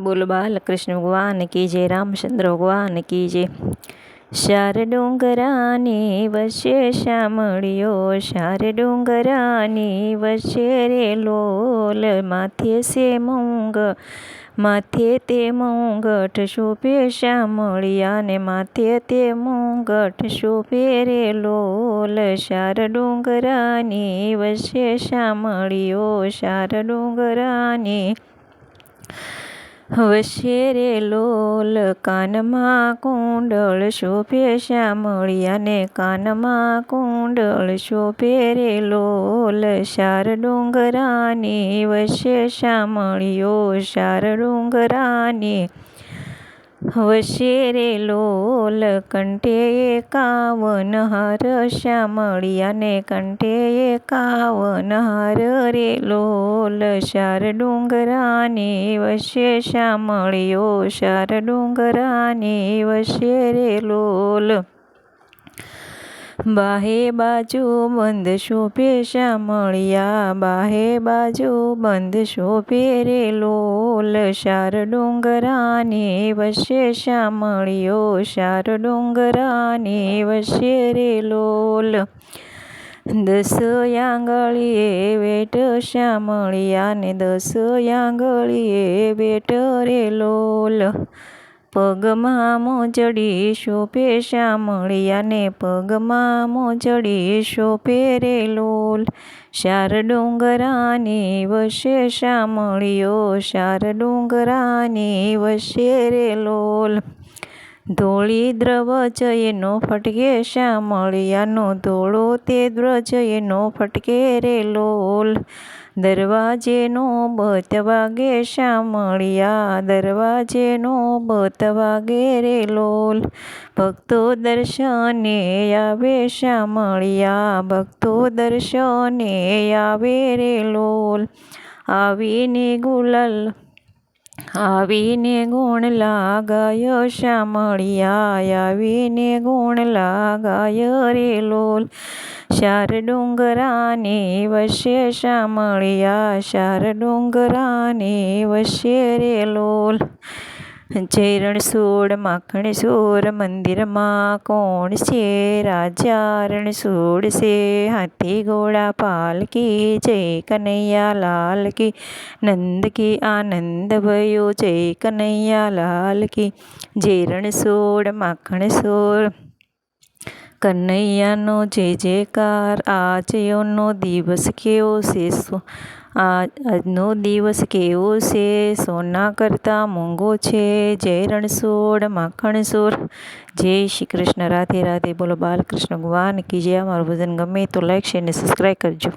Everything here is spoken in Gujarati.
બોલો બાલકૃષ્ણ ભગવાન કી જય રામચંદ્ર ભગવાન કી જય શાર ડુંગરાની વચ્ચે શામળિયો શાર ડુંગરાની વચ્ચે રે લોલ માથે સે મૂંગ માથે તે મૂંગઠ શોભે શામળિયાને માથે તે મૂંગઠ શોભે રે લોલ શાર ડુંગરાની વચ્ચે શામળિયો શાર ડુંગરાની વસે રે લોલ કાનમાં કુંડળ શોભે શ્યામળિયાને કાનમાં કુંડળ શોભે રે લોલ શાર ડુંગરાની વસે શ્યામળિયો શાર ડુંગરાની વસે રે લોલ કંઠે કાવન હર શ્યામળિયાને કંઠે કાવન હર રે લોલ. શાર ડુંગરાની વશે શ્યામળિયો, શાર ડુંગરાની વસે રે લોલ. બાહે બાજુ બંધ શોભે શ્યામળિયા બાહે બાજુ બંધ શોભે રે લોલ. શાર ડુંગરાની વસે શ્યામળિયો શાર ડુંગરાને વશે રે લોલ. દસ આંગળીએ વેટ શ્યામળિયાને દસ આંગળીએ વેટ રે લોલ. પગમાં મોજડી શોભે શ્યામળિયાને પગમાં મોજડી શોભે રે લોલ. શાર ડુંગરાની વશે શ્યામળિયો શાર ડુંગરાની વશે રે લોલ. ધોળી દ્રવજ એનો ફટકે શ્યામળિયાનો ધોળો તે દ્રજ એનો ફટકે રે લોલ. દરવાજેનો બત વાગે શ્યામળિયા દરવાજેનો બત વાગે રે લોલ. ભક્તો દર્શને આવે શ્યામળિયા ભક્તો દર્શને આવે રે લોલ. આવીને ગુલાલ આવીને ગુણ લાગાયો શામળિયા આવીને ગુણ લાગાયો રે લોલ. શાર ડુંગરાની વશે શામળિયા, શાર ડુંગરાની વશે રે લોલ. જય રણછોડ માખણ સોર મંદિરમાં કોણ છે રાજા રણછોડ છે હાથી ઘોડા પાલકી જય કનૈયા લાલ કી નંદ કી આનંદ ભયો જય કનૈયા લાલ કી જય રણછોડ માખણ સોર કનૈયાનો જય જયકાર આજનો દિવસ કેવો છે આજનો દિવસ કેવો છે સોના કરતાં મોંઘો છે જય રણછોડ માખણસોર જય શ્રી કૃષ્ણ રાધે રાધે બોલો બાલકૃષ્ણ ભગવાન કી જય અમારું ભજન ગમે તો લાઈક શેર ને સબસ્ક્રાઈબ કરજો